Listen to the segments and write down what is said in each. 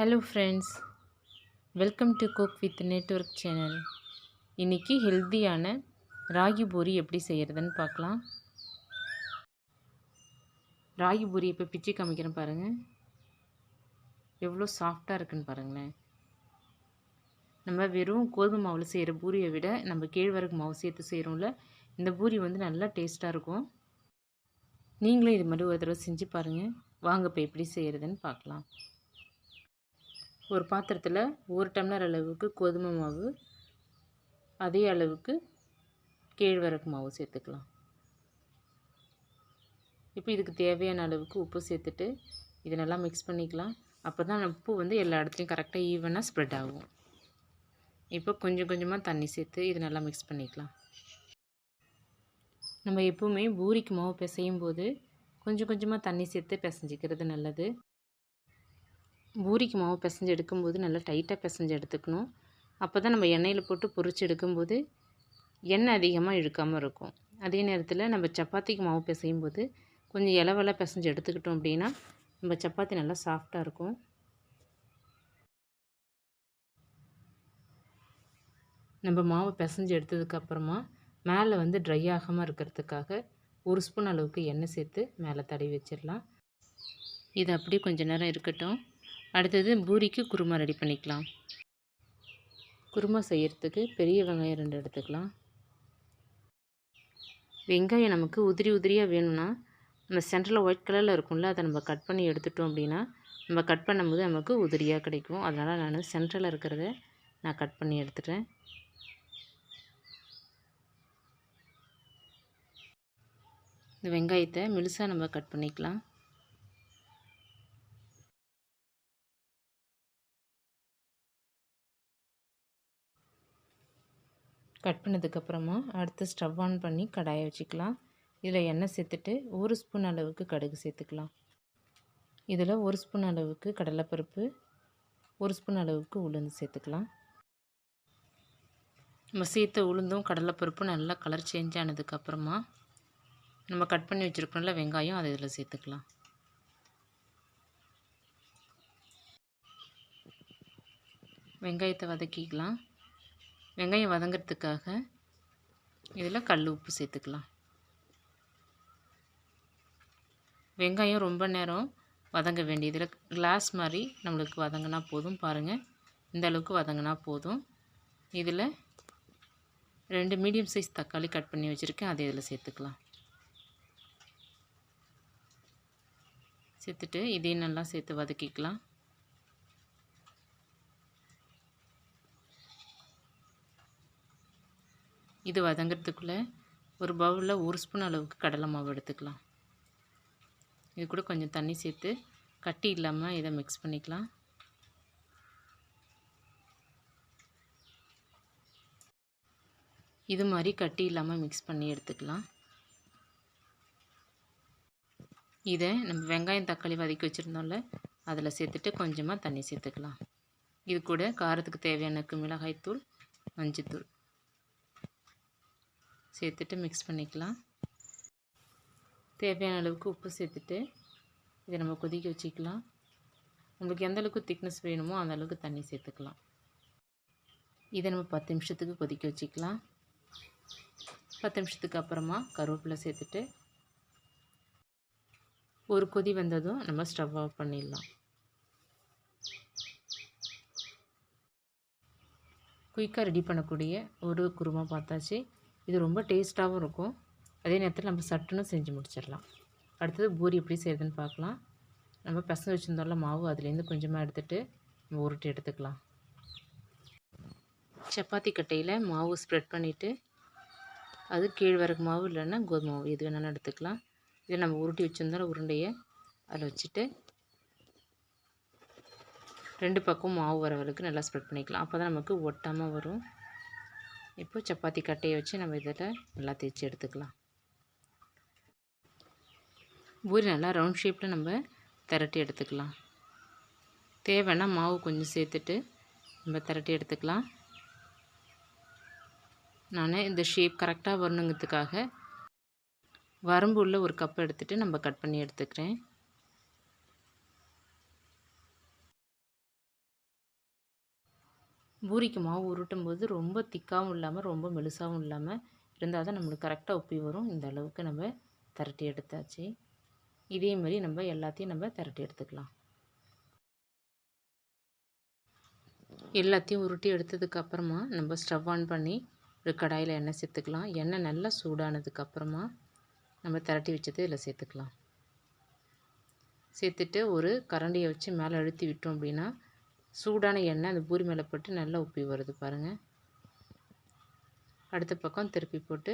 Hello friends welcome to cook with network channel இன்றைக்கி ஹெல்த்தியான ராகி பூரி எப்படி செய்கிறதுன்னு பார்க்கலாம். ராகி பூரி இப்போ பிச்சு காமிக்கிறேன் பாருங்கள் எவ்வளோ சாஃப்டாக இருக்குன்னு பாருங்களேன். நம்ம வெறும் கோதுமை மாவில் செய்கிற பூரியை விட நம்ம கேழ்வரகு மாவு சேர்த்து செய்கிறோம்ல இந்த பூரி வந்து நல்லா டேஸ்ட்டாக இருக்கும். நீங்களும் இது மாதிரி ஒரு தடவை செஞ்சு பாருங்கள் வாங்க இப்போ எப்படி செய்கிறதுன்னு பார்க்கலாம். ஒரு பாத்திரத்தில் ஒரு டம்ளர் அளவுக்கு கோதுமை மாவு அதே அளவுக்கு கேழ்வரகு மாவு சேர்த்துக்கலாம். இப்போ இதுக்கு தேவையான அளவுக்கு உப்பு சேர்த்துட்டு இதை நல்லா மிக்ஸ் பண்ணிக்கலாம். அப்போ தான் உப்பு வந்து எல்லா இடத்துலையும் கரெக்டாக ஈவனாக ஸ்ப்ரெட் ஆகும். இப்போ கொஞ்சம் கொஞ்சமாக தண்ணி சேர்த்து இதை நல்லா மிக்ஸ் பண்ணிக்கலாம். நம்ம எப்போவுமே பூரிக்கு மாவு பிசையும் போது கொஞ்சம் கொஞ்சமாக தண்ணி சேர்த்து பிசைஞ்சிக்கிறது நல்லது. பூரிக்கு மாவு பிசைஞ்சு எடுக்கும்போது நல்லா டைட்டாக பிசைஞ்சு எடுத்துக்கணும். அப்போ தான் நம்ம எண்ணெயில் போட்டு பொரிச்சு எடுக்கும்போது எண்ணெய் அதிகமாக இழுக்காமல் இருக்கும். அதே நேரத்தில் நம்ம சப்பாத்திக்கு மாவு பிசையும் போது கொஞ்சம் இலவெல்லாம் பிசைஞ்சு எடுத்துக்கிட்டோம் அப்படின்னா நம்ம சப்பாத்தி நல்லா சாஃப்டாக இருக்கும். நம்ம மாவை பிசைஞ்சு எடுத்ததுக்கப்புறமா மேலே வந்து ட்ரை ஆகாமல் இருக்கிறதுக்காக ஒரு ஸ்பூன் அளவுக்கு எண்ணெய் சேர்த்து மேலே தடவி வச்சிடலாம். இது அப்படியே கொஞ்சம் நேரம் இருக்கட்டும். அடுத்தது பூரிக்கு குருமா ரெடி பண்ணிக்கலாம். குருமா செய்கிறதுக்கு பெரிய வெங்காயம் ரெண்டு எடுத்துக்கலாம். வெங்காயம் நமக்கு உதிரி உதிரியாக வேணும்னா நம்ம சென்டரில் ஒயிட் கலரில் இருக்கும்ல அதை நம்ம கட் பண்ணி எடுத்துட்டோம் அப்படின்னா நம்ம கட் பண்ணும்போது நமக்கு உதிரியாக கிடைக்கும். அதனால் நான் சென்டரில் இருக்கிறத நான் கட் பண்ணி எடுத்துட்டேன். இந்த வெங்காயத்தை மெலுசாக நம்ம கட் பண்ணிக்கலாம். கட் பண்ணதுக்கப்புறமா அடுத்து ஸ்டவ் ஆன் பண்ணி கடாயை வச்சுக்கலாம். இதில் எண்ணெய் சேர்த்துட்டு ஒரு ஸ்பூன் அளவுக்கு கடுகு சேர்த்துக்கலாம். இதில் ஒரு ஸ்பூன் அளவுக்கு கடலைப்பருப்பு ஒரு ஸ்பூன் அளவுக்கு உளுந்து சேர்த்துக்கலாம். நம்ம சேர்த்த உளுந்தும் கடலைப்பருப்பும் நல்லா கலர் சேஞ்ச் ஆனதுக்கப்புறமா நம்ம கட் பண்ணி வச்சுருக்கோம்ல வெங்காயம் அதை இதில் சேர்த்துக்கலாம். வெங்காயத்தை வதக்கிக்கலாம். வெங்காயம் வதங்கிறதுக்காக இதில் கல் உப்பு சேர்த்துக்கலாம். வெங்காயம் ரொம்ப நேரம் வதங்க வேண்டியதில் கிளாஸ் மாதிரி நம்மளுக்கு வதங்கினா போதும். பாருங்கள் இந்த அளவுக்கு வதங்கினா போதும். இதில் ரெண்டு மீடியம் சைஸ் தக்காளி கட் பண்ணி வச்சுருக்கேன். அதை இதில் சேர்த்துக்கலாம். சேர்த்துட்டு இதையும் நல்லா சேர்த்து வதக்கிக்கலாம். இது வதங்கிறதுக்குள்ளே ஒரு பவுலில் ஒரு ஸ்பூன் அளவுக்கு கடலை மாவு எடுத்துக்கலாம். இது கூட கொஞ்சம் தண்ணி சேர்த்து கட்டி இல்லாமல் இதை மிக்ஸ் பண்ணிக்கலாம். இது மாதிரி கட்டி இல்லாமல் மிக்ஸ் பண்ணி எடுத்துக்கலாம். இதை நம்ம வெங்காயம் தக்காளி வதக்கி வச்சுருந்தோம்ல அதில் சேர்த்துட்டு கொஞ்சமாக தண்ணி சேர்த்துக்கலாம். இது கூட காரத்துக்கு தேவையான மிளகாய்த்தூள் மஞ்சத்தூள். சேர்த்துட்டு மிக்ஸ் பண்ணிக்கலாம். தேவையான அளவுக்கு உப்பு சேர்த்துட்டு இதை நம்ம கொதிக்க வச்சுக்கலாம். நம்மளுக்கு எந்த அளவுக்கு திக்னஸ் வேணுமோ அந்த அளவுக்கு தண்ணி சேர்த்துக்கலாம். இதை நம்ம பத்து நிமிஷத்துக்கு கொதிக்க வச்சுக்கலாம். பத்து நிமிஷத்துக்கு அப்புறமா கருவேப்பிலை சேர்த்துட்டு ஒரு கொதி வந்ததும் நம்ம ஸ்டவ் ஆஃப் பண்ணிடலாம். குயிக்காக ரெடி பண்ணக்கூடிய ஒரு குருமா பார்த்தாச்சு. இது ரொம்ப டேஸ்ட்டாகவும் இருக்கும். அதே நேரத்தில் நம்ம சட்டுன்னு செஞ்சு முடிச்சிடலாம். அடுத்தது பூரி எப்படி செய்கிறதுன்னு பார்க்கலாம். நம்ம பசங்க வச்சுருந்தோம்ல மாவு அதுலேருந்து கொஞ்சமாக எடுத்துகிட்டு நம்ம உருட்டி எடுத்துக்கலாம். சப்பாத்தி கட்டையில் மாவு ஸ்ப்ரெட் பண்ணிவிட்டு அது கீழ்வரகு மாவு இல்லைன்னா கோதுமை மாவு எது வேணாலும் எடுத்துக்கலாம். இதை நம்ம உருட்டி வச்சுருந்தோம் உருண்டையை அதில் வச்சுட்டு ரெண்டு பக்கம் மாவு வர நல்லா ஸ்ப்ரெட் பண்ணிக்கலாம். அப்போ தான் நமக்கு ஒட்டாமல் வரும். இப்போ சப்பாத்தி கட்டையை வச்சு நம்ம இதில் நல்லா தேய்ச்சி எடுத்துக்கலாம். பூரி நல்லா ரவுண்ட் ஷேப்பில் நம்ம திரட்டி எடுத்துக்கலாம். தேவைன்னா மாவு கொஞ்சம் சேர்த்துட்டு நம்ம திரட்டி எடுத்துக்கலாம். நான் இந்த ஷேப் கரெக்டாக வரணுங்கிறதுக்காக வரம்பு உள்ள ஒரு கப் எடுத்துகிட்டு நம்ம கட் பண்ணி எடுத்துக்கிறேன். பூரிக்கு மாவு உருட்டும் போது ரொம்ப திக்காகவும் இல்லாமல் ரொம்ப மெலுசாகவும் இல்லாமல் இருந்தால் தான் நம்மளுக்கு கரெக்டாக உப்பி வரும். இந்த அளவுக்கு நம்ம திரட்டி எடுத்தாச்சு. இதே மாதிரி நம்ம எல்லாத்தையும் நம்ம திரட்டி எடுத்துக்கலாம். எல்லாத்தையும் உருட்டி எடுத்ததுக்கப்புறமா நம்ம ஸ்டவ் ஆன் பண்ணி ஒரு கடாயில் எண்ணெய் சேர்த்துக்கலாம். எண்ணெய் நல்லா சூடானதுக்கப்புறமா நம்ம திரட்டி வச்சது இதில் சேர்த்துக்கலாம். சேர்த்துட்டு ஒரு கரண்டியை வச்சு மேலே அழுத்தி விட்டோம் அப்படின்னா சூடான எண்ணெய் அந்த பூரி மேலே போட்டு நல்லா உப்பி வருது பாருங்கள் அடுத்த பக்கம் திருப்பி போட்டு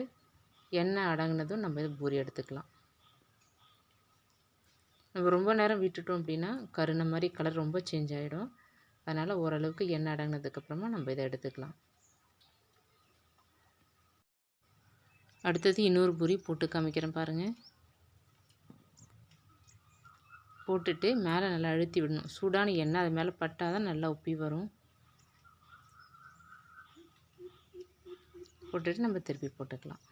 எண்ணெய் அடங்கினதும் நம்ம இது பூரி எடுத்துக்கலாம். நம்ம ரொம்ப நேரம் விட்டுட்டோம் அப்படின்னா கருணை மாதிரி கலர் ரொம்ப சேஞ்ச் ஆகிடும் அதனால் ஓரளவுக்கு எண்ணெய் அடங்கினதுக்கப்புறமா நம்ம இதை எடுத்துக்கலாம். அடுத்தது இன்னொரு பூரி போட்டு காமிக்கிறேன் பாருங்கள் போட்டுட்டு மேலே நல்லா அழுத்தி விடணும். சூடான எண்ணெய் அது மேலே பட்டால் தான் நல்லா உப்பி வரும். போட்டுட்டு நம்ம திருப்பி போட்டுக்கலாம்.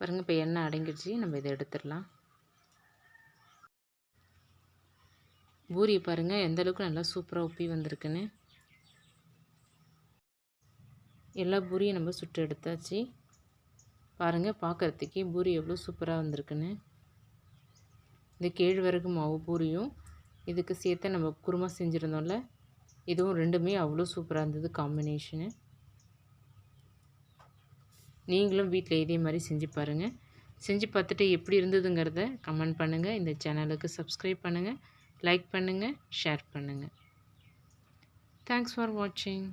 பாருங்கள் இப்போ எண்ணெய் அடங்கிடுச்சு. நம்ம இதை எடுத்துடலாம். பூரி பாருங்கள் எந்த அளவுக்கு நல்லா சூப்பராக உப்பி வந்திருக்குன்னு. எல்லா பூரியும் நம்ம சுட்டு எடுத்தாச்சு. பாருங்கள் பார்க்குறதுக்கே பூரி எவ்வளோ சூப்பராக வந்திருக்குன்னு. இந்த கேழ்வரகு மாவு பூரியும் இதுக்கு சேர்த்து நம்ம குருமா செஞ்சுருந்தோம்ல இதுவும் ரெண்டுமே அவ்வளோ சூப்பராக இருந்தது காம்பினேஷனு நீங்களும் வீட்டில் இதே மாதிரி செஞ்சு பாருங்கள் செஞ்சு பார்த்துட்டு எப்படி இருந்ததுங்கிறத கமெண்ட் பண்ணுங்கள் இந்த சேனலுக்கு சப்ஸ்கிரைப் பண்ணுங்கள் லைக் பண்ணுங்கள் ஷேர் பண்ணுங்கள் தேங்க்ஸ் ஃபார் வாட்சிங்